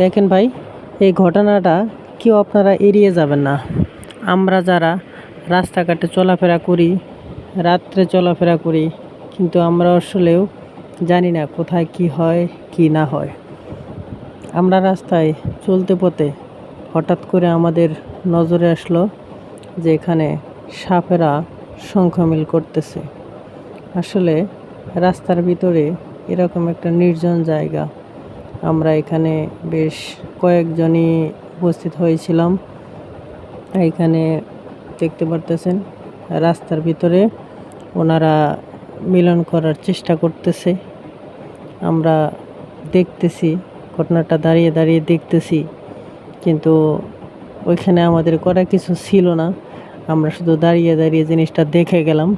দেখেন ভাই, এই ঘটনাটা কেউ আপনারা এড়িয়ে যাবেন না। আমরা যারা রাস্তাঘাটে চলাফেরা করি, রাত্রে চলাফেরা করি, কিন্তু আমরা আসলেও জানি না কোথায় কি হয়, কি না হয়। আমরা রাস্তায় চলতে পথে হঠাৎ করে আমাদের নজরে আসলো যে এখানে সাপেরা সংখ্যামিল করতেছে। আসলে রাস্তার ভিতরে এরকম একটা নির্জন জায়গা আমরা এখানে বেশ কয়েকজনই উপস্থিত হয়েছিলাম। এইখানে দেখতে পারতেছেন, রাস্তার ভিতরে ওনারা মিলন করার চেষ্টা করতেছে। আমরা দেখতেছি, ঘটনাটা দাঁড়িয়ে দাঁড়িয়ে দেখতেছি, কিন্তু ওইখানে আমাদের করা কিছু ছিল না। আমরা শুধু দাঁড়িয়ে দাঁড়িয়ে জিনিসটা দেখে গেলাম।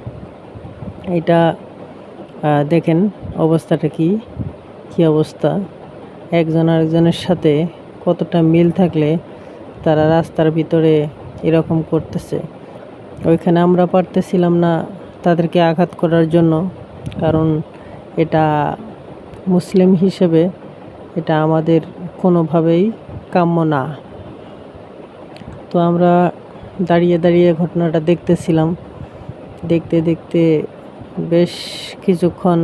এটা দেখেন অবস্থাটা কি কি অবস্থা। একজন আরেকজনের সাথে কতটা মিল থাকলে তারা রাস্তার ভিতরে এরকম করতেছে। ওইখানে আমরা পারতেছিলাম না তাদেরকে আঘাত করার জন্য, কারণ এটা মুসলিম হিসেবে এটা আমাদের কোনোভাবেই কাম্য না। তো আমরা দাঁড়িয়ে দাঁড়িয়ে ঘটনাটা দেখতেছিলাম। দেখতে দেখতে বেশ কিছুক্ষণ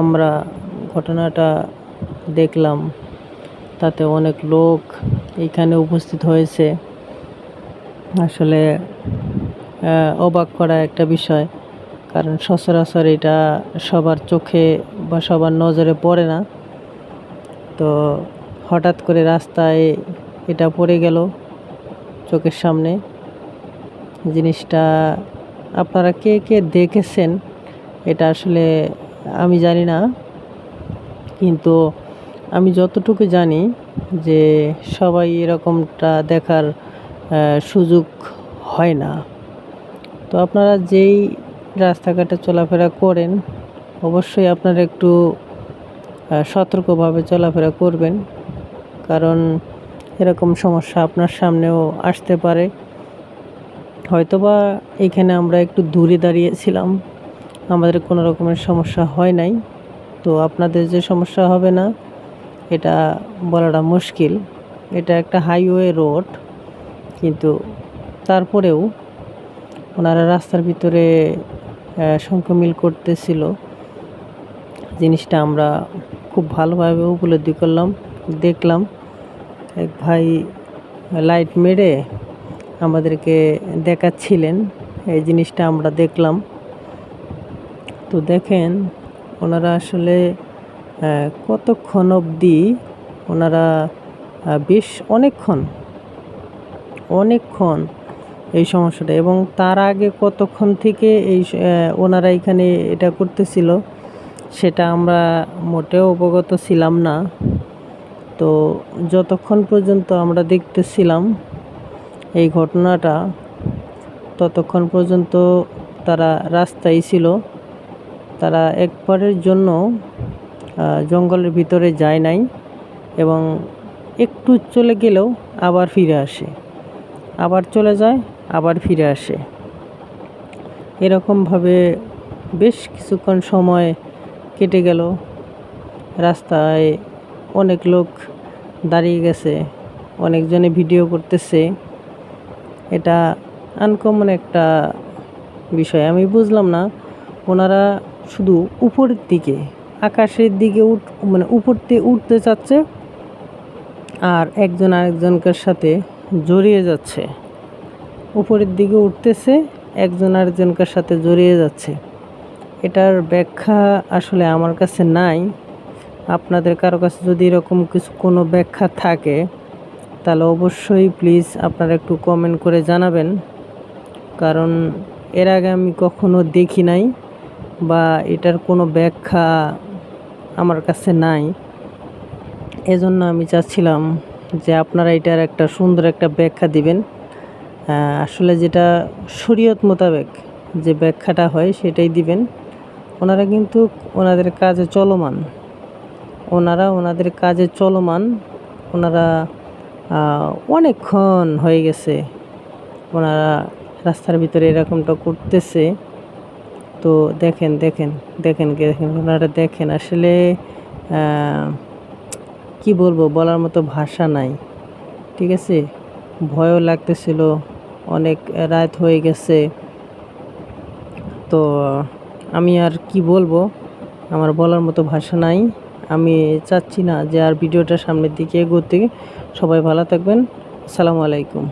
আমরা ঘটনাটা দেখলাম। তাতে অনেক লোক এখানে উপস্থিত হয়েছে। আসলে অবাক করা একটা বিষয়। কারণ সচরাচর এটা সবার চোখে বা সবার নজরে পড়ে না। তো হঠাৎ করে রাস্তায় এটা পড়ে গেল চোখের সামনে। জিনিসটা আপনারা কে কে দেখেছেন? এটা আসলে আমি জানি না। কিন্তু আমি যতটুকু জানি যে সবাই এরকমটা দেখার সুযোগ হয় না। তো আপনারা যেই রাস্তাঘাটে চলাফেরা করেন, অবশ্যই আপনারা একটু সতর্কভাবে চলাফেরা করবেন। কারণ এরকম সমস্যা আপনার সামনেও আসতে পারে। হয়তোবা এখানে আমরা একটু দূরে দাঁড়িয়েছিলাম, আমাদের কোনো রকমের সমস্যা হয় নাই। তো আপনাদের যে সমস্যা হবে না এটা বলাটা মুশকিল। এটা একটা হাইওয়ে রোড, কিন্তু তারপরেও ওনারা রাস্তার ভিতরে শঙ্খমিল করতেছিল। জিনিসটা আমরা খুব ভালোভাবে উপলব্ধি করলাম, দেখলাম। এক ভাই লাইট মেরে আমাদেরকে দেখাচ্ছিলেন, এই জিনিসটা আমরা দেখলাম। তো দেখেন, ওনারা আসলে কতক্ষণ অবধি ওনারা বেশ অনেকক্ষণ অনেকক্ষণ এই সমস্যাটা এবং তার আগে কতক্ষণ থেকে এই ওনারা এখানে এটা করতেছিল সেটা আমরা মোটেও অবগত ছিলাম না। তো যতক্ষণ পর্যন্ত আমরা দেখতেছিলাম এই ঘটনাটা, ততক্ষণ পর্যন্ত তারা রাস্তায় ছিল। তারা একবারের জন্য জঙ্গলের ভিতরে যায় নাই এবং একটু চলে গেলেও আবার ফিরে আসে। আবার চলে যায়, আবার ফিরে আসে। এরকমভাবে বেশ কিছুক্ষণ সময় কেটে গেল। রাস্তায় অনেক লোক দাঁড়িয়ে গেছে, অনেকজনে ভিডিও করতেছে। এটা আনকমন একটা বিষয়। আমি বুঝলাম না, ওনারা শুধু উপরের দিকে আকাশের দিকে উঠ মানে উপর দিয়ে উঠতে চাচ্ছে আর একজন আরেকজনকার সাথে জড়িয়ে যাচ্ছে। উপরের দিকে উঠতেছে, একজন আরেকজনকার সাথে জড়িয়ে যাচ্ছে। এটার ব্যাখ্যা আসলে আমার কাছে নাই। আপনাদের কারও কাছে যদি এরকম কিছু, কোনো ব্যাখ্যা থাকে, তাহলে অবশ্যই প্লিজ আপনারা একটু কমেন্ট করে জানাবেন। কারণ এর আগে আমি কখনো দেখি নাই বা এটার কোনো ব্যাখ্যা আমার কাছে নাই। এজন্য আমি চাচ্ছিলাম যে আপনারা এটার একটা সুন্দর একটা ব্যাখ্যা দিবেন। আসলে যেটা শরীয়ত মোতাবেক যে ব্যাখ্যাটা হয় সেটাই দিবেন। ওনারা কিন্তু ওনাদের কাজে চলমান। ওনারা ওনাদের কাজে চলমান। ওনারা অনেকক্ষণ হয়ে গেছে। ওনারা রাস্তার ভিতরে এরকমটা করতেছে। তো দেখেন দেখেন দেখেন দেখেন, ওনারা দেখেন। আসলে কি বলব, বলার মতো ভাষা নাই, ঠিক আছে? ভয়ও লাগতেছিল, অনেক রাত হয়ে গেছে। তো আমি আর কি বলব, আমার বলার মতো ভাষা নাই। আমি চাচ্ছি না যে আর ভিডিওটা সামনের দিকে এগোতে। সবাই ভালো থাকবেন। আসসালামু আলাইকুম।